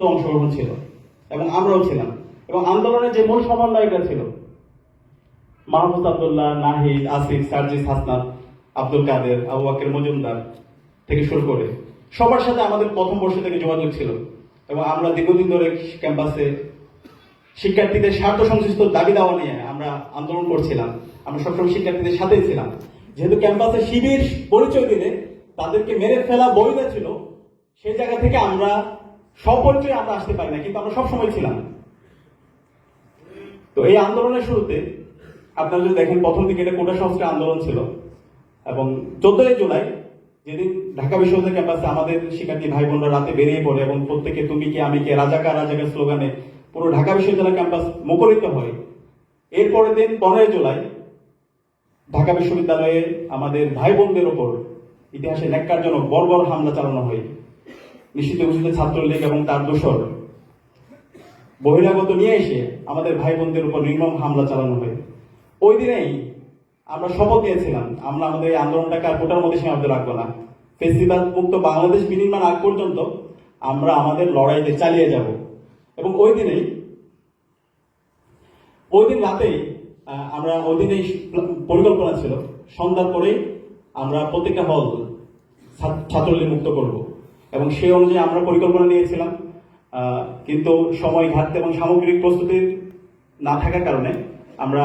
অংশগ্রহণ ছিল এবং আমরাও ছিলাম। এবং আন্দোলনের যে মূল সমন্বয়করা ছিল মাহমুদ আবদুল্লাহ, নাহিদ, আসিফ, সার্জিস হাসনাত, আব্দুল কাদের, আবু বাকের মজুমদার থেকে শুরু করে সবার সাথে আমাদের প্রথম বর্ষ থেকে যোগাযোগ ছিল এবং আমরা দীর্ঘদিন ধরে ক্যাম্পাসে শিক্ষার্থীদের স্বার্থ সংশ্লিষ্ট দাবি দাওয়া নিয়ে আমরা আন্দোলন করছিলাম। আমরা সবসময় শিক্ষার্থীদের সাথেই ছিলাম। যেহেতু ক্যাম্পাসে শিবির পরিচয় দিলে তাদেরকে মেরে ফেলা বৈধ ছিল, সেই জায়গা থেকে আমরা সপরিচয়ে আমরা আসতে পারি না, কিন্তু আমরা সবসময় ছিলাম। তো এই আন্দোলনের শুরুতে আপনারা যদি দেখেন, প্রথম দিকে এটা কোটা সংস্কার আন্দোলন ছিল এবং চোদ্দই জুলাই যেদিন ঢাকা বিশ্ববিদ্যালয় ক্যাম্পাসে আমাদের শিক্ষার্থী ভাই বোনরা রাতে বেরিয়ে পড়ে এবং প্রত্যেকে তুমি কে, আমি কে? রাজাকার রাজাকার স্লোগানে পুরো ঢাকা বিশ্ববিদ্যালয় ক্যাম্পাস মুখরিত হয়। এরপরের দিন পনেরোই জুলাই ঢাকা বিশ্ববিদ্যালয়ে আমাদের ভাই বোনদের ওপর ইতিহাসে ন্যাক্কারজনক বর্বর হামলা চালানো হয়। নিশ্চিত ঘোষিত ছাত্রলীগ এবং তার দোষর। বহিরাগত নিয়ে এসে আমাদের ভাই বোনদের উপর নির্মম হামলা চালানো হয়। ওই দিনেই আমরা শপথ নিয়েছিলাম, আমরা আমাদের এই আন্দোলনটাকে আর কোটার মধ্যে সীমাবদ্ধ রাখব না। ফেস্টিভ্যাল মুক্ত বাংলাদেশ বিনির্মাণ আগ পর্যন্ত আমরা আমাদের লড়াইতে চালিয়ে যাব। এবং ওই দিনেই, ওই দিন রাতেই আমরা ওই দিনেই পরিকল্পনা ছিল, সন্ধ্যার পরেই আমরা প্রত্যেকটা হল ছাত্র- ছাত্রলীগ মুক্ত করব। এবং সেই অনুযায়ী আমরা পরিকল্পনা নিয়েছিলাম কিন্তু সময় ঘাটতি এবং সামগ্রিক প্রস্তুতি না থাকার কারণে আমরা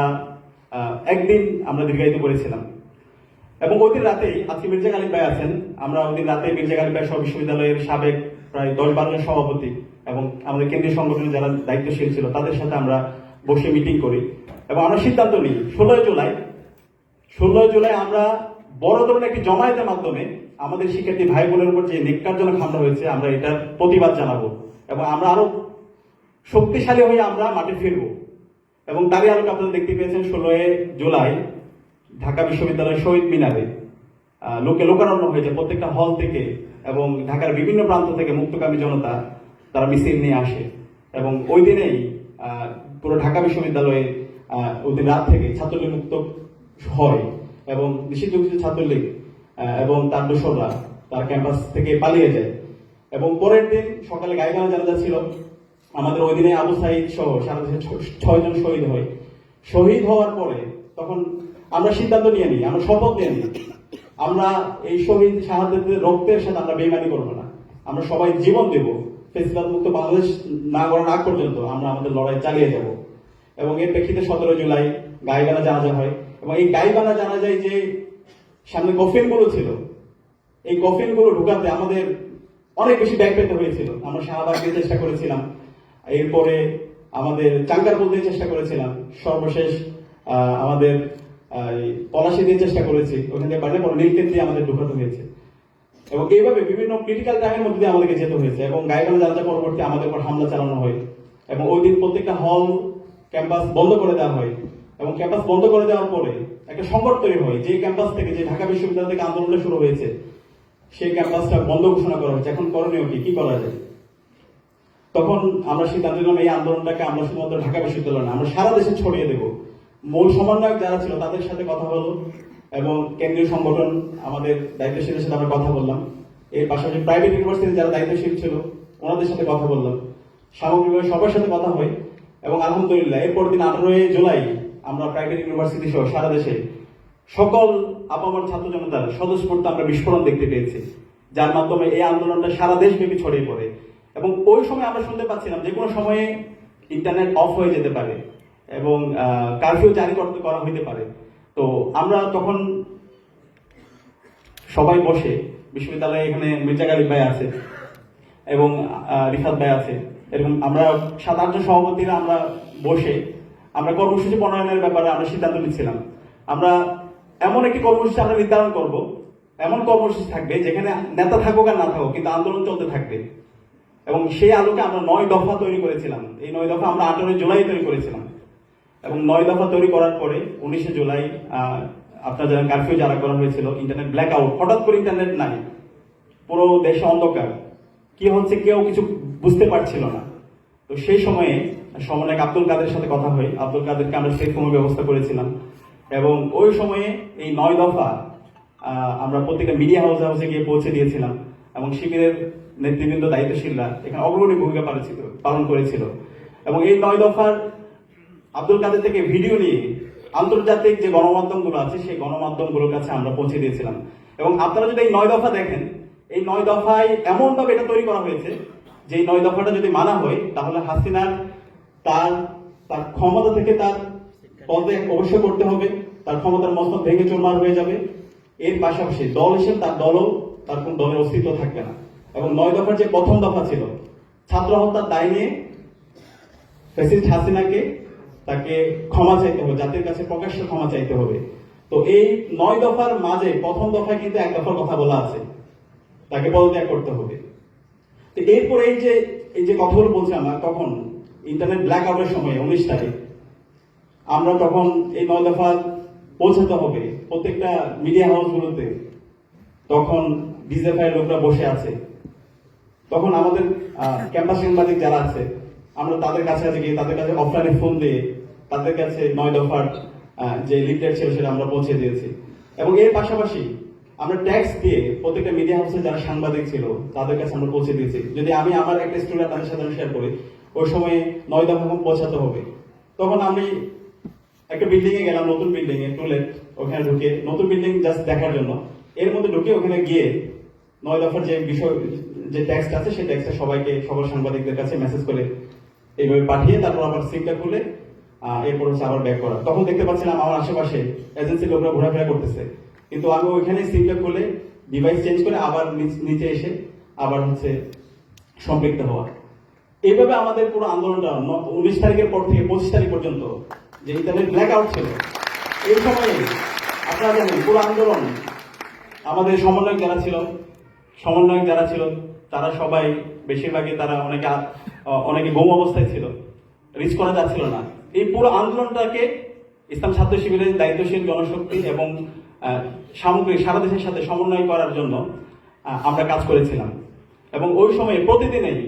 একদিন আমরা দীর্ঘায়িত করেছিলাম। এবং ওই দিন রাতেই আজকে মির্জা গালিব ভাই আছেন, আমরা ওই দিন রাতে মির্জা গালিব ভাই সহ বিশ্ববিদ্যালয়ের সাবেক প্রায় দশ বারো সভাপতি এবং আমাদের কেন্দ্রীয় সংগঠনের যারা দায়িত্বশীল ছিল, তাদের সাথে আমরা বসে মিটিং করি। এবং আমরা সিদ্ধান্ত নিই, ষোলোই জুলাই ষোলোই জুলাই আমরা বড় ধরনের একটি জমায়েতের মাধ্যমে আমাদের শিক্ষার্থী ভাই বোনের উপর যে নিকারজনক হামলা হয়েছে, আমরা এটার প্রতিবাদ জানাব এবং আমরা আরও শক্তিশালী হয়ে আমরা মাঠে ফিরবো। এবং তারই আলোকে আপনারা দেখতে পেয়েছেন ষোলোই জুলাই ঢাকা বিশ্ববিদ্যালয়ের শহীদ মিনারে লোকে লোকারণ্য হয়েছে প্রত্যেকটা হল থেকে এবং ঢাকার বিভিন্ন প্রান্ত থেকে মুক্তকামী জনতা তারা মিছিল নিয়ে আসে। এবং ওই দিনেই পুরো ঢাকা বিশ্ববিদ্যালয়ে ওই দিন রাত থেকে ছাত্রলীগ মুক্ত হয়। এবং নিষিদ্ধ ঘোষিত ছাত্রলীগ এবং তার দোসররা তার ক্যাম্পাস থেকে পালিয়ে যায়। এবং পরের দিন সকালে গাইবানা জানাজা ছিল। আমাদের ওই দিনে আবু সাইদ সহ সারা দেশে ছয়জন শহীদ হয়। শহীদ হওয়ার পরে তখন আমরা সিদ্ধান্ত নিয়ে নিই, আমরা শপথ নিয়ে নিই। আমরা এই শহীদ শাহাদের রক্তের সাথে আমরা বেইমানি করব না। আমরা সবাই জীবন দেব। ফেসিবাদ মুক্ত বাংলাদেশ না করার আগ পর্যন্ত আমরা আমাদের লড়াই চালিয়ে যাব। এবং এর প্রেক্ষিতে সতেরো জুলাই গাইবানা জানাজা হয়। এবং এই গাইবানা জানা যায় যে সামনে কফিনগুলো ছিল। এই কফিনগুলো ঢুকাতে আমাদের অনেক বেশি ব্যাগ পেতে হয়েছিল। আমরা শাহবাগ দিয়ে চেষ্টা করেছিলাম। এরপরে আমাদের চাঙ্গার বলতে চেষ্টা করেছিলাম। সর্বশেষ আমাদের পলাশি দিয়ে চেষ্টা করেছি। ওখান পারলে পরে নীলকেন দিয়ে আমাদের ঢুকাতে হয়েছে। এবং এইভাবে বিভিন্ন ক্রিটিক্যাল টাইমের মধ্যে দিয়ে আমাদেরকে যেতে হয়েছে এবং গাইবান্ধা জানাজা পরবর্তী আমাদের উপর হামলা চালানো হয়। এবং ওই দিন প্রত্যেকটা হল ক্যাম্পাস বন্ধ করে দেওয়া হয়। এবং ক্যাম্পাস বন্ধ করে দেওয়ার পরে একটা সংকট তৈরি হয়। যে ক্যাম্পাস থেকে, যে ঢাকা বিশ্ববিদ্যালয় থেকে আন্দোলনটা শুরু হয়েছে, সেই ক্যাম্পাসটা বন্ধ ঘোষণা করা হয়েছে। এখন করণীয় কি? কি করা যায়? তখন আমরা সিদ্ধান্ত নিলাম, এই আন্দোলনটাকে আমরা শুধুমাত্র ঢাকা বিশ্ববিদ্যালয় না, আমরা সারা দেশে ছড়িয়ে দেব। মূল সমন্বয়ক যারা ছিল, তাদের সাথে কথা হলো এবং কেন্দ্রীয় সংগঠন, আমাদের দায়িত্বশীলের সাথে আমরা কথা বললাম। এর পাশাপাশি প্রাইভেট ইউনিভার্সিটি যারা দায়িত্বশীল ছিল, ওনাদের সাথে কথা বললাম। সামগ্রিকভাবে সবার সাথে কথা হয় এবং আলহামদুলিল্লাহ, এরপর দিন আঠারোই জুলাই আমরা প্রাইভেট ইউনিভার্সিটি সহ সারা দেশে সকল আপামর ছাত্র জনতার স্বতঃস্ফূর্ত আমরা বিস্ফোরণ দেখতে পেয়েছি। যার মাধ্যমে এই আন্দোলনটা সারা দেশব্যাপী ছড়িয়ে পড়ে। এবং ওই সময় আমরা শুনতে পাচ্ছিলাম যে কোনো সময়ে ইন্টারনেট অফ হয়ে যেতে পারে এবং কারফিউ জারি করতে করা হইতে পারে। তো আমরা তখন সবাই বসে বিশ্ববিদ্যালয়ে এখানে মির্জা গালিব ভাই আছে এবং রিফাত ভাই আছে। এরকম আমরা সাত আটজন সভাপতিরা আমরা বসে আমরা কর্মসূচি প্রণয়নের ব্যাপারে আমরা সিদ্ধান্ত নিচ্ছিলাম। আমরা এমন একটি কর্মসূচি আমরা নির্ধারণ করব। এমন কর্মসূচি থাকবে যেখানে নেতা থাকুক আর না থাকুক, কিন্তু আন্দোলন চলতে থাকবে। এবং সেই আলোকে আমরা নয় দফা তৈরি করেছিলাম। এই নয় দফা আমরা আঠারোই জুলাই তৈরি করেছিলাম। এবং নয় দফা তৈরি করার পরে উনিশে জুলাই আপনার জানেন কারফিউ জারি করা হয়েছিল ইন্টারনেট ব্ল্যাক আউট হঠাৎ করে ইন্টারনেট নাই। পুরো দেশে অন্ধকার। কি হচ্ছে কেউ কিছু বুঝতে পারছিল না। তো সেই সময়ে সমন্বয়ক আব্দুল কাদের সাথে কথা হয়। আব্দুল কাদেরকে আমরা সেই সময় ব্যবস্থা করেছিলাম। এবং ওই সময়ে এই নয় দফা আমরা প্রত্যেকটা মিডিয়া হাউসে হাউসে গিয়ে পৌঁছে দিয়েছিলাম। এবং শিবিরের নেতৃবৃন্দ, দায়িত্বশীলরা এখানে অগ্রণী ভূমিকা পালন করেছিল। এবং এই নয় দফার আব্দুল কাদের থেকে ভিডিও নিয়ে আন্তর্জাতিক যে গণমাধ্যমগুলো আছে, সেই গণমাধ্যমগুলোর কাছে আমরা পৌঁছে দিয়েছিলাম। এবং আপনারা যদি এই নয় দফা দেখেন, এই নয় দফায় এমনভাবে এটা তৈরি করা হয়েছে যে নয় দফাটা যদি মানা হয়, তাহলে হাসিনার তার তার ক্ষমতা থেকে তার পদে অবশ্যই করতে হবে, তার ক্ষমতার মস্তক ভেঙে চুরমার হয়ে যাবে। এর পাশাপাশি দল হিসেবে তার দলও, তার কোন দলের অস্তিত্ব থাকবে না। এবং নয় দফার যে প্রথম দফা ছিল, ছাত্র হত্যার দায় নিয়ে প্রেসিডেন্ট হাসিনাকে তাকে ক্ষমা চাইতে হবে, জাতির কাছে প্রকাশ্য ক্ষমা চাইতে হবে। তো এই নয় দফার মাঝে প্রথম দফায় কিন্তু এক দফার কথা বলা আছে। তাকে পদত্যাগ করতে হবে। তো এরপর এই যে এই যে কথাগুলো বলছি আমরা তখন ইন্টারনেট ব্ল্যাক আউটের সময়, উনিশ তারিখ, আমরা তখন এই দফা পৌঁছাতে হবে প্রত্যেকটা মিডিয়া হাউসগুলোতে তখন ডিজেফাই লোকরা বসে আছে। তখন আমাদের ক্যাম্পাস সাংবাদিক যারা আছে, আমরা তাদের কাছে কাছে গিয়ে তাদের কাছে অফলাইনে ফোন দিয়ে তাদের কাছে নয় দফার যে লিফলেট ছিল সেটা আমরা পৌঁছে দিয়েছি। এবং এর পাশাপাশি আমরা ট্যাক্স দিয়ে প্রত্যেকটা মিডিয়া হাউসে যারা সাংবাদিক ছিল, তাদের কাছে আমরা পৌঁছে দিয়েছি। যদি আমি আমার একটা স্টুডেন্ট তাদের সাথে শেয়ার করি ওই সময় নয় দফা পৌঁছাতে হবে। তখন আমি একটা বিল্ডিং এ গেলাম, নতুন বিল্ডিং এ টুলেট ওখানে ঢুকে। নতুন বিল্ডিং জাস্ট দেখার জন্য। এর মধ্যে ঢুকে ওখানে গিয়ে নয় দফার যে বিষয়, যে টেক্সট আছে, সেই টেক্সটটা সবাইকে সকল সাংবাদিকদের কাছে মেসেজ করে এইভাবে পাঠিয়ে তারপর আবার সিমটা খুলে এরপর হচ্ছে আবার ব্যাক করা। তখন দেখতে পাচ্ছিলাম আমার আশেপাশে এজেন্সির লোকরা ঘোরাফেরা করতেছে। কিন্তু আমি ওইখানে সিমটা খুলে ডিভাইস চেঞ্জ করে আবার নিচে এসে আবার হচ্ছে সম্পৃক্ত হওয়া। এইভাবে আমাদের পুরো আন্দোলনটা উনিশ তারিখের পর থেকে পঁচিশ তারিখ পর্যন্ত যে ইন্টারনেট ব্ল্যাক আউট ছিল, এই সময়ে আপনারা জানেন পুরো আন্দোলন আমাদের সমন্বয়ক যারা ছিল, সমন্বয়ক যারা ছিল, তারা সবাই বেশিরভাগই তারা অনেকে অনেকে ঘুম অবস্থায় ছিল রিচ করা যাচ্ছিল না। এই পুরো আন্দোলনটাকে ইসলাম ছাত্র শিবিরের দায়িত্বশীল জনশক্তি এবং সামগ্রিক সারা দেশের সাথে সমন্বয় করার জন্য আমরা কাজ করেছিলাম। এবং ওই সময়ে প্রতিদিনেই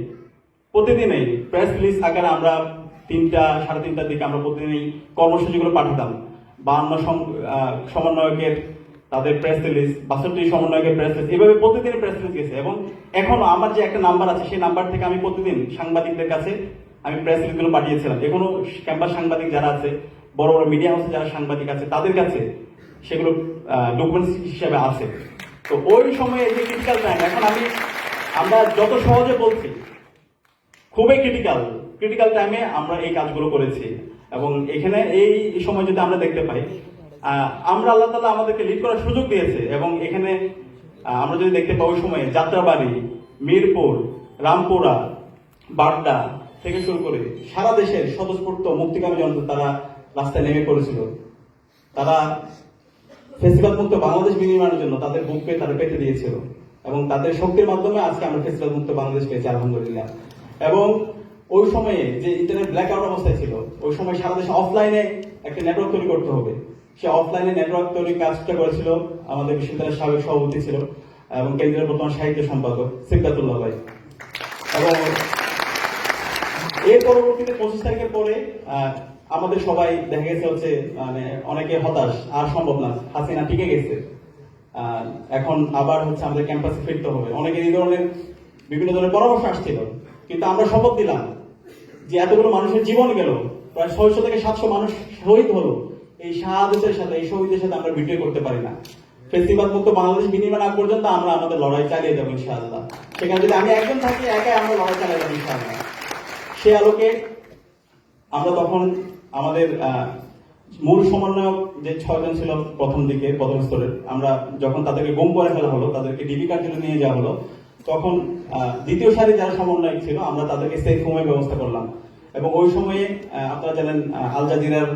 প্রতিদিনই প্রেস রিলিজ আকারে আমরা তিনটা, সাড়ে তিনটার দিকে আমরা প্রতিদিনই কর্মসূচিগুলো পাঠাতাম। বাহান্ন সম- সমন্বয়কের তাদের প্রেস রিলিজ বাষট্টি সমন্বয়কের প্রেস রিলিজ এভাবে প্রতিদিন প্রেস রিলিজ গেছে। এবং এখনও আমার যে একটা নাম্বার আছে, সেই নাম্বার থেকে আমি প্রতিদিন সাংবাদিকদের কাছে আমি প্রেস রিলিজগুলো পাঠিয়েছিলাম। এখনও ক্যাম্পাস সাংবাদিক যারা আছে, বড় বড় মিডিয়া হাউসে যারা সাংবাদিক আছে, তাদের কাছে সেগুলো ডকুমেন্টস হিসেবে আছে। তো ওই সময়ে যে ক্রিটিক্যাল টাইম এখন আমি, আমরা যত সহজে বলছি খুবই ক্রিটিক্যাল ক্রিটিক্যাল টাইমে আমরা এই কাজগুলো করেছি। এবং এখানে এই সময় যদি আমরা দেখতে পাই আমরা আল্লাহ তালা আমাদেরকে লিড করার সুযোগ দিয়েছে এবং এখানে আমরা যদি দেখতে পাই ওই সময় যাত্রাবাড়ি, মিরপুর, রামপুরা, বাড্ডা থেকে শুরু করে সারা দেশের স্বতঃস্ফূর্ত মুক্তিকামী জনতা তারা রাস্তায় নেমে পড়েছিল। তারা ফেস্টিভ্যাল মুক্ত বাংলাদেশ বিনির্মাণের জন্য তাদের বুককে তারা পেতে দিয়েছিল এবং তাদের শক্তির মাধ্যমে আজকে আমরা ফেস্টিভ্যাল মুক্ত বাংলাদেশ পেয়েছি, আলহামদুলিল্লাহ। এবং ওই সময়ে যে ইন্টারনেট ব্ল্যাক আউট অবস্থায় ছিল, ওই সময় সারা দেশে অফলাইনে একটা নেটওয়ার্ক তৈরি করতে হবে। সে অফলাইনে নেটওয়ার্ক তৈরির কাজটা করেছিল আমাদের বিশ্ববিদ্যালয়ের সাবেক সভাপতি ছিল এবং কেন্দ্রীয় বর্তমান সাহিত্য সম্পাদক সিদ্ধাতুল্লাহ ভাই। এবং এর পরবর্তীতে পঁচিশ তারিখের পরে আমাদের সবাই দেখা গেছে হচ্ছে মানে অনেকে হতাশ, আর সম্ভব না, হাসিনা টিকে গেছে। এখন আবার হচ্ছে আমাদের ক্যাম্পাসে ফিরতে হবে। অনেকে এই ধরনের বিভিন্ন ধরনের পরামর্শ আসছিল। কিন্তু আমরা শপথ দিলাম যে এতগুলো মানুষের জীবন গেল, প্রায় ছয়শো থেকে সাতশো মানুষ শহীদ হলো। এই শাহাদতের সাথে, এই শহীদের সাথে আমরা ভিডিও করতে পারি না। ফেস্টিভ্যাল মুক্ত বাংলাদেশ বিনির্মাণ আগ পর্যন্ত আমরা আমাদের লড়াই চালিয়ে যাব ইনশাআল্লাহ। সেখানে যদি আমি একজন থাকি, একাই আমরা লড়াই চালিয়ে যাব ইনশাআল্লাহ। সে আলোকে আমরা তখন আমাদের মূল সমন্বয়ক যে ছয়জন ছিল প্রথম দিকে, প্রথম স্তরের আমরা যখন তাদেরকে গুম করে ফেলা হলো, তাদেরকে ডিবি কার্যালয়ে নিয়ে যাওয়া হলো তখন দ্বিতীয় সারি যারা সমন্বয়ক ছিল, আমরা তাদেরকে সেফ হোমের ব্যবস্থা করলাম। এবং ওই সময়ে আপনারা জানেন আল জাজিরার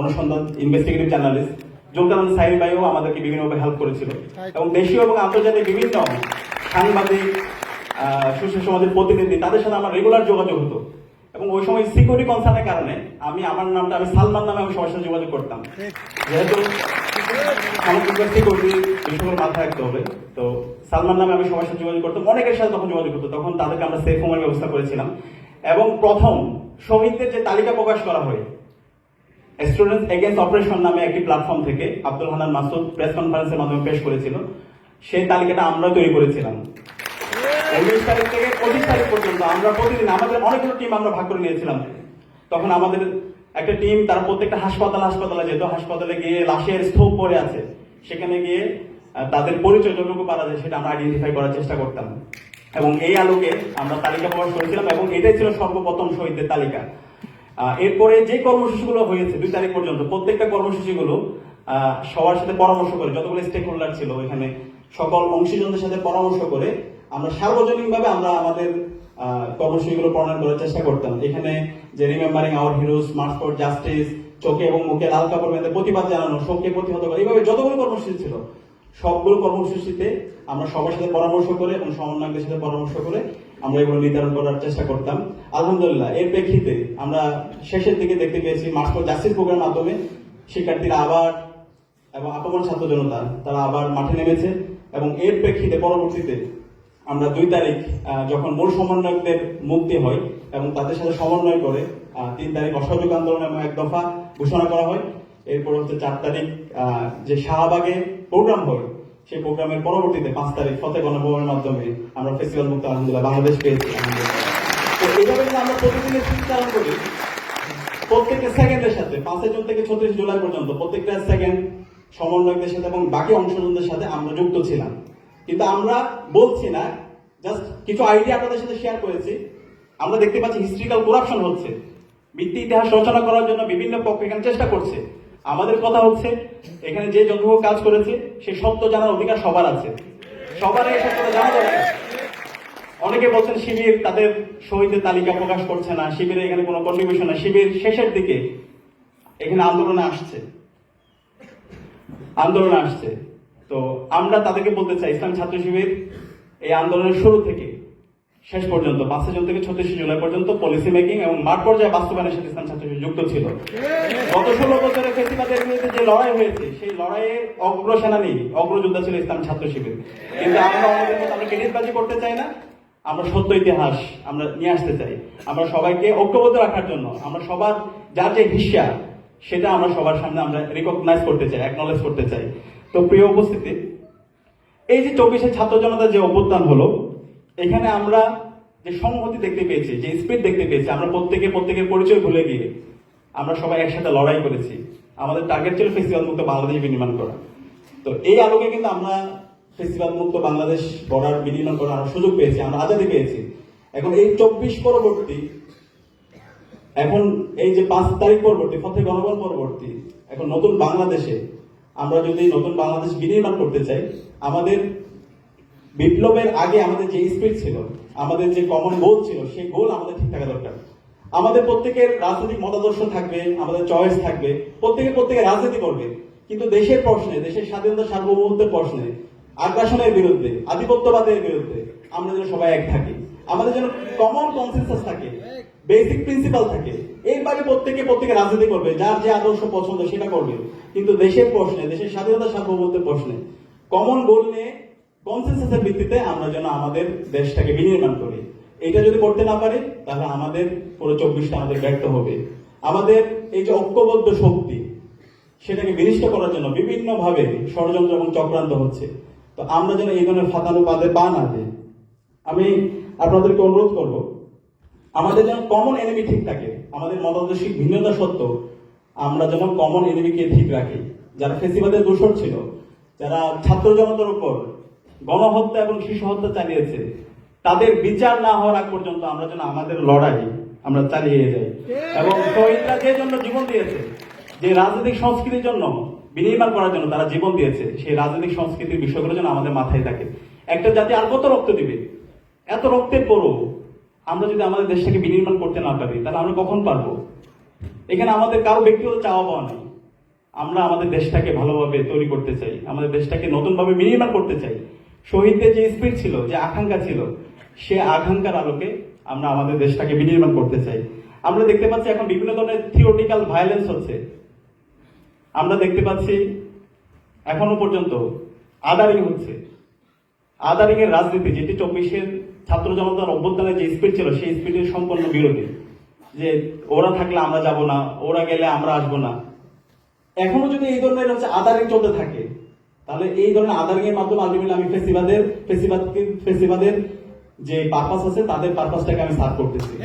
অনুসন্ধান ইনভেস্টিগেটিভ জার্নালিস্ট ভাইও আমাদেরকে বিভিন্নভাবে হেল্প করেছিল। এবং দেশীয় এবং আন্তর্জাতিক বিভিন্ন সাংবাদিক সুশীল সমাজের প্রতিনিধি, তাদের সাথে আমার রেগুলার যোগাযোগ হতো। এবং ওই সময় সিকিউরিটি কনসার্নের কারণে আমি আমার নামটা, আমি সালমান নামে আমি সবার সাথে যোগাযোগ করতাম। যেহেতু মাথায় হবে। তো সালমান নামে সবার সাথে যোগাযোগ করতাম, অনেকের সাথে যোগাযোগ করতো, তখন তাদেরকে আমরা সেফ ব্যবস্থা করেছিলাম। এবং প্রথম শহীদদের যে তালিকা প্রকাশ করা হয় স্টুডেন্টস এগেন্স্ট অপারেশন নামে একটি প্ল্যাটফর্ম থেকে আব্দুল হানান মাসুদ প্রেস কনফারেন্সের মাধ্যমে পেশ করেছিল। সেই তালিকাটা আমরা তৈরি করেছিলাম। উনিশ তারিখ থেকে পঁচিশ তারিখ পর্যন্ত আমরা প্রতিদিন আমাদের অনেকগুলো টিম আমরা ভাগ করে নিয়েছিলাম। তখন আমাদের একটা টিম তারা প্রত্যেকটা হাসপাতাল হাসপাতালে যেত হাসপাতালে গিয়ে লাশের স্তূপ পড়ে আছে, সেখানে গিয়ে তাদের পরিচয় যতটুকু পারা যায় সেটা আমরা আইডেন্টিফাই করার চেষ্টা করতাম। এবং এই আলোকে আমরা তালিকা প্রকাশ করেছিলাম এবং এটাই ছিল সর্বপ্রথম শহীদদের তালিকা। এরপরে যে কর্মসূচিগুলো হয়েছে, দুই তারিখ পর্যন্ত, প্রত্যেকটা কর্মসূচিগুলো সবার সাথে পরামর্শ করে, যতগুলো স্টেক হোল্ডার ছিল এখানে সকল অংশীজনদের সাথে পরামর্শ করে, আমরা সার্বজনীনভাবে আমরা আমাদের কর্মসূচিগুলো প্রণয়ন করার চেষ্টা করতাম। এখানে যে remembering our heroes march for justice চোখে এবং মুখে লাল কাপড় বেঁধে প্রতিবাদ জানানো শোককে প্রতিহত করা, এইভাবে যতগুলো কর্মসূচি ছিল, সবগুলো কর্মসূচিতে আমরা সবার সাথে পরামর্শ করে এবং সমন্বয়কদের সাথে পরামর্শ করে আমরা এগুলো নির্ধারণ করার চেষ্টা করতাম। আলহামদুলিল্লাহ, এর প্রেক্ষিতে আমরা শেষের দিকে দেখতে পেয়েছি মার্চ ফর জাস্টিস প্রোগ্রামের মাধ্যমে শিক্ষার্থীরা আবার এবং আপমন ছাত্র জনতা, তারা আবার মাঠে নেমেছে এবং এর প্রেক্ষিতে পরবর্তীতে আমরা দুই তারিখ যখন মূল সমন্বয়কদের মুক্তি হয় এবং তাদের সাথে সমন্বয় করে তিন তারিখ অসহযোগ আন্দোলন এবং এক দফা ঘোষণা করা হয়। এরপর হচ্ছে চার তারিখ যে শাহবাগে প্রোগ্রাম হয়, সেই প্রোগ্রামের পরবর্তীতে পাঁচ তারিখ ফতে গণভবনের মাধ্যমে আমরা ফেস্টিভ্যাল মুক্ত আলহামদুলিল্লাহ বাংলাদেশ পেয়েছি। তো আমরা প্রতিদিনের করি, প্রত্যেকটা সেকেন্ডের সাথে, পাঁচই জুন থেকে ছত্রিশ জুলাই পর্যন্ত প্রত্যেকটা সেকেন্ড সমন্বয়কদের সাথে এবং বাকি অংশজনদের সাথে আমরা যুক্ত ছিলাম। কিন্তু আমরা বলছি না জাস্ট কিছু আইডিয়া আপনাদের সাথে শেয়ার করেছি। আমরা দেখতে পাচ্ছি হিস্ট্রিক্যাল করাপশন হচ্ছে। ভিত্তি ইতিহাস রচনা করার জন্য বিভিন্ন পক্ষ এখানে চেষ্টা করছে। আমাদের কথা হচ্ছে, এখানে যে যতটুকু কাজ করেছে, সে সত্য জানার অধিকার সবার আছে। সবার এই সত্যটা জানা অনেকে বলছেন শিবির তাদের শহীদের তালিকা প্রকাশ করছে না, শিবিরে এখানে কোনো কন্ট্রিবিউশন না শিবির শেষের দিকে এখানে আন্দোলনে আসছে। আন্দোলনে আসছে। তো আমরা তাদেরকে বলতে চাই, ইসলাম ছাত্র শিবির, এই আন্দোলনের শুরু থেকে, শেষ পর্যন্ত পাঁচই জুন থেকে ছত্রিশে জুলাই পর্যন্ত পলিসি মেকিং এবং মাঠ পর্যায়ে বাস্তবায়নের সাথে ইসলাম ছাত্র শিবির যুক্ত ছিল। গত ষোলো বছরের ফেসিবাদের বিরুদ্ধে যে লড়াই হয়েছে, সেই লড়াইয়ের অগ্রসেনানী, অগ্রযোদ্ধা ছিল ইসলাম ছাত্র শিবির। কিন্তু আমরা আমাদের আমরা ক্রেডিটবাজি করতে চাই না, আমরা সত্য ইতিহাস আমরা নিয়ে আসতে চাই। আমরা সবাইকে ঐক্যবদ্ধ রাখার জন্য, আমরা সবার, যার যে হিস্যা সেটা আমরা সবার সামনে আমরা রিকগনাইজ করতে চাই অ্যাকনলেজ করতে চাই। তো প্রিয় উপস্থিতি, এই যে চব্বিশে ছাত্র জনতার যে অভ্যুত্থান হলো, এখানে আমরা যে সংহতি দেখতে পেয়েছি, যে স্পিড দেখতে পেয়েছি, আমরা প্রত্যেকে প্রত্যেকের পরিচয় ভুলে গিয়ে আমরা সবাই একসাথে লড়াই করেছি। আমাদের টার্গেট ছিল ফেস্টিভ্যাল মুক্ত বাংলাদেশ বিনির্মাণ করা। তো এই আলোকে কিন্তু আমরা ফেস্টিভ্যাল মুক্ত বাংলাদেশ গড়ার বিনির্মাণ করার সুযোগ পেয়েছি, আমরা আজাদি পেয়েছি। এখন এই চব্বিশ পরবর্তী, এখন এই যে পাঁচ তারিখ পরবর্তী ফতে গণবল পরবর্তী, এখন নতুন বাংলাদেশে আমরা যদি নতুন বাংলাদেশ বিনির্মাণ করতে চাই, আমাদের বিপ্লবের আগে আমাদের যে স্পিড ছিল, আমাদের যে কমন গোল ছিল সেই গোল আমাদের ঠিক থাকা দরকার। আমাদের প্রত্যেকের রাজনৈতিক মতাদর্শ থাকবে, আমাদের চয়েস থাকবে, প্রত্যেকে প্রত্যেকে রাজনীতি করবে। কিন্তু দেশের প্রশ্নে, দেশের স্বাধীনতা সার্বভৌমত্বের প্রশ্নে, আগ্রাসনের বিরুদ্ধে, আধিপত্যবাদের বিরুদ্ধে আমরা যেন সবাই এক থাকি। আমাদের যেন কমন কনসেন্সাস থাকে বেসিক প্রিন্সিপাল থাকে। এইভাবে প্রত্যেকে প্রত্যেকে রাজনীতি করবে, যার যে আদর্শ পছন্দ সেটা করবে। কিন্তু দেশের প্রশ্নে, দেশের স্বাধীনতা সার্বভৌমত্বের প্রশ্নে কমন গোল নিয়ে কনসেন্সাসের ভিত্তিতে আমরা যেন আমাদের দেশটাকে বিনির্মাণ করি। এটা যদি করতে না পারি, তাহলে আমাদের পুরো চব্বিশটা আমাদের ব্যর্থ হবে। আমাদের এই যে ঐক্যবদ্ধ শক্তি, সেটাকে বিনিষ্ট করার জন্য বিভিন্ন ভাবে ষড়যন্ত্র এবং চক্রান্ত হচ্ছে। তো আমরা যেন এই ধরনের ফাতানো পাতে পা না দিই। আমি আপনাদেরকে অনুরোধ করব আমাদের যেন কমন এনিমি ঠিক থাকে, আমাদের মতাদর্শিক ভিন্নতা সত্ত্বেও আমরা যেন কমন এনিমিকে ঠিক রাখি, যারা ফেসিবাদের দূষণ ছিল, যারা ছাত্র জনতার উপর গণহত্যা এবং শিশু হত্যা চালিয়েছে, তাদের বিচার না হওয়ার আগ পর্যন্ত আমরা যেন আমাদের লড়াই আমরা চালিয়ে যাই। এবং শহীদরা যে জন্য জীবন দিয়েছে, যে রাজনৈতিক সংস্কৃতির জন্য বিনির্মাণ করার জন্য তারা জীবন দিয়েছে, সেই রাজনৈতিক সংস্কৃতির বিষয়গুলো যেন আমাদের মাথায় থাকে। একটা জাতি আর কত রক্ত দিবে? এত রক্তের পরও আমরা যদি আমাদের দেশটাকে বিনির্মাণ করতে না পারি, তাহলে আমরা কখন পারব? এখানে আমাদের কারও ব্যক্তিগত চাওয়া পাওয়া নেই। আমরা আমাদের দেশটাকে ভালোভাবে তৈরি করতে চাই, আমাদের দেশটাকে নতুনভাবে বিনির্মাণ করতে চাই। শহীদদের যে স্পিড ছিল, যে আকাঙ্ক্ষা ছিল, সে আকাঙ্ক্ষার আলোকে আমরা আমাদের দেশটাকে বিনির্মাণ করতে চাই। আমরা দেখতে পাচ্ছি এখন বিভিন্ন ধরনের থিওরিটিক্যাল ভায়োলেন্স হচ্ছে। আমরা দেখতে পাচ্ছি এখনও পর্যন্ত আদারিং হচ্ছে। আদারিং এর রাজনীতি, যেটি চব্বিশের ছাত্র জনতার অভ্যুত্থানের যে স্পিড ছিল, সেই স্পিডের সম্পূর্ণ বিরোধী। যে ওরা থাকলে আমরা যাব না, ওরা গেলে আমরা আসব না। এখনও যদি এই ধরনের হচ্ছে আদারিং চলতে থাকে, তাহলে এই ধরনের আদারিং এর মাধ্যমে আলটিমেটলি আমি ফেসিবাদের ফেসিবাদ ফেসিবাদের যে পারপাস আছে, তাদের পারপাসটাকে আমি সার্ভ করতেছি।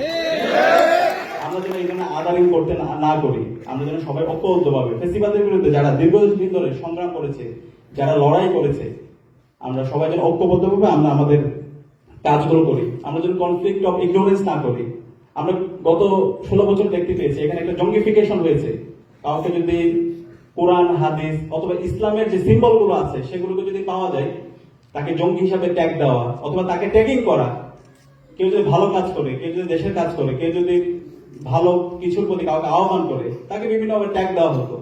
আমরা যেন এখানে আদারিং করতে না- না করি, আমরা যেন সবাই ঐক্যবদ্ধভাবে, ফেসিবাদের বিরুদ্ধে যারা দীর্ঘদিন ধরে সংগ্রাম করেছে, যারা লড়াই করেছে, আমরা সবাই যেন ঐক্যবদ্ধভাবে আমরা আমাদের কাজগুলো করি। আমরা যদি কনফ্লিক্ট অফ ইগনোরেন্স না করি, আমরা গত ষোলো বছর দেখতে পেয়েছি, এখানে একটা জঙ্গিফিকেশন হয়েছে। কাউকে যদি কোরআন, হাদিস অথবা ইসলামের যে সিম্বলগুলো আছে, সেগুলোকে যদি পাওয়া যায়, তাকে জঙ্গি হিসাবে ট্যাগ দেওয়া অথবা তাকে ট্যাগিং করা। কেউ যদি ভালো কাজ করে, কেউ যদি দেশের কাজ করে, কেউ যদি ভালো কিছুর প্রতি কাউকে আহ্বান করে, তাকে বিভিন্নভাবে ট্যাগ দেওয়া হতো।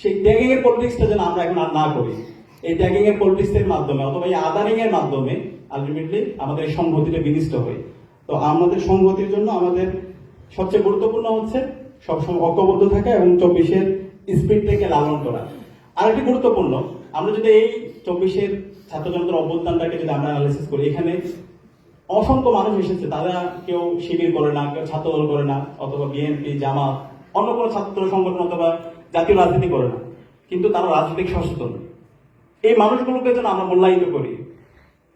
সেই ট্যাগিং এর পলিটিক্সটা যেন আমরা এখন আর না করি। এই ট্যাগিং এর পলিটিক্স এর মাধ্যমে অথবা এই আদারিং এর মাধ্যমে আলটিমেটলি আমাদের এই সংহতিটা বিনিষ্ট হয়। তো আমাদের সংহতির জন্য আমাদের সবচেয়ে গুরুত্বপূর্ণ হচ্ছে সবসময় ঐক্যবদ্ধ থাকা এবং চব্বিশের স্পিডটাকে লালন করা। আরেকটি গুরুত্বপূর্ণ, আমরা যদি এই চব্বিশের ছাত্র অবদানটাকে যদি আমরা অ্যানালিসিস করি, এখানে অসংখ্য মানুষ এসেছে, তারা কেউ শিবির করে না, কেউ ছাত্র দল করে না, অথবা বিএনপি জামাত, অন্য কোনো ছাত্র সংগঠন অথবা জাতীয় রাজনীতি করে না। কিন্তু তারা রাজনৈতিক সচেতন। এই মানুষগুলোকে যেন আমরা মূল্যায়িত করি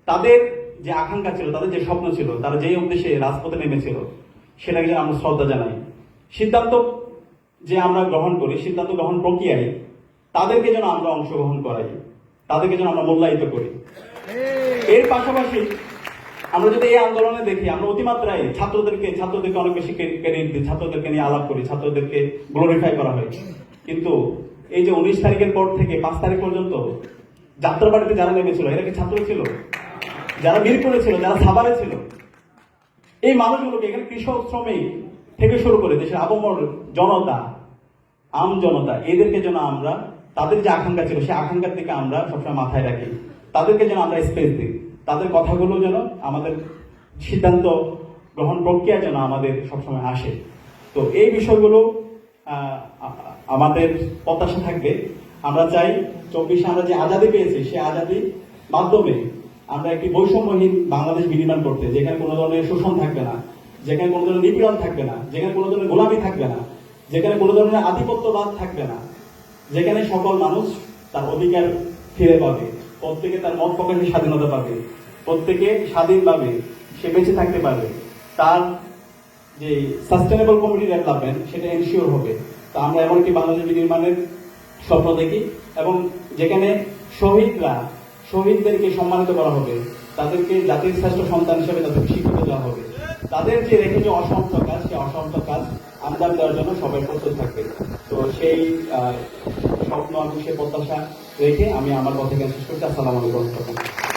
তাদের যে আকাঙ্ক্ষা ছিল তাদের যে স্বপ্ন ছিল তারা যেই উদ্দেশ্যে রাজপথে নেমেছিল সেটাকে যেন আমরা শ্রদ্ধা জানাই। সিদ্ধান্ত যে আমরা গ্রহণ করি সিদ্ধান্ত গ্রহণ প্রক্রিয়ায় তাদেরকে যেন আমরা অংশগ্রহণ করাই তাদেরকে যেন আমরা মূল্যায়িত করি। এর পাশাপাশি আমরা যদি এই আন্দোলনে দেখি আমরা অতিমাত্রায় ছাত্রদেরকে ছাত্রদেরকে অনেক বেশি ক্রেডিট দিই ছাত্রদেরকে নিয়ে আলাপ করি ছাত্রদেরকে গ্লোরিফাই করা হয়। কিন্তু এই যে উনিশ তারিখের পর থেকে পাঁচ তারিখ পর্যন্ত যাত্রাবাড়িতে যারা নেমেছিল এরা কি ছাত্র ছিল? যারা মিরপুরে ছিল যারা সাভারে ছিল, এই মানুষগুলোকে এখানে কৃষক, শ্রমিক থেকে শুরু করে দেশের আবমর জনতা, আম জনতা, এদেরকে যেন আমরা, তাদের যে আকাঙ্ক্ষা ছিল, সেই আকাঙ্ক্ষার দিকে আমরা সবসময় মাথায় রাখি। তাদেরকে যেন আমরা স্পেস দিই। তাদের কথাগুলো যেন আমাদের সিদ্ধান্ত গ্রহণ প্রক্রিয়া যেন আমাদের সবসময় আসে। তো এই বিষয়গুলো আমাদের প্রত্যাশা থাকবে। আমরা চাই চব্বিশে আমরা যে আজাদি পেয়েছি, সেই আজাদি মাধ্যমে আমরা একটি বৈষম্যহীন বাংলাদেশ বিনির্মাণ করতে, যেখানে কোনো ধরনের শোষণ থাকবে না, যেখানে কোনো ধরনের নিপীড়ন থাকবে না, যেখানে কোনো ধরনের গোলামি থাকবে না, যেখানে কোনো ধরনের আধিপত্যবাদ থাকবে না, যেখানে সকল মানুষ তার অধিকার ফিরে পাবে, প্রত্যেকে তার মত প্রকাশের স্বাধীনতা পাবে, প্রত্যেকে স্বাধীনভাবে সে বেঁচে থাকতে পারবে। তার যে সাস্টেনেবল কমিউনিটি ডেভেলপমেন্ট সেটা এনশিওর হবে। তো আমরা এমন একটি বাংলাদেশ নির্মাণের স্বপ্ন দেখি এবং যেখানে শহীদরা শহীদদেরকে সম্মানিত করা হবে। তাদেরকে জাতির শ্রেষ্ঠ সন্তান হিসেবে তাদের স্বীকৃতি দেওয়া হবে। তাদের যে রেখে যে অসমাপ্ত কাজ, সেই অসমাপ্ত কাজ আমদান দেওয়ার জন্য সবাই প্রস্তুত থাকবে। তো সেই স্বপ্ন এবং সে প্রত্যাশা রেখে আমি আমার কথা শেষ করছি। আসসালামু আলাইকুম।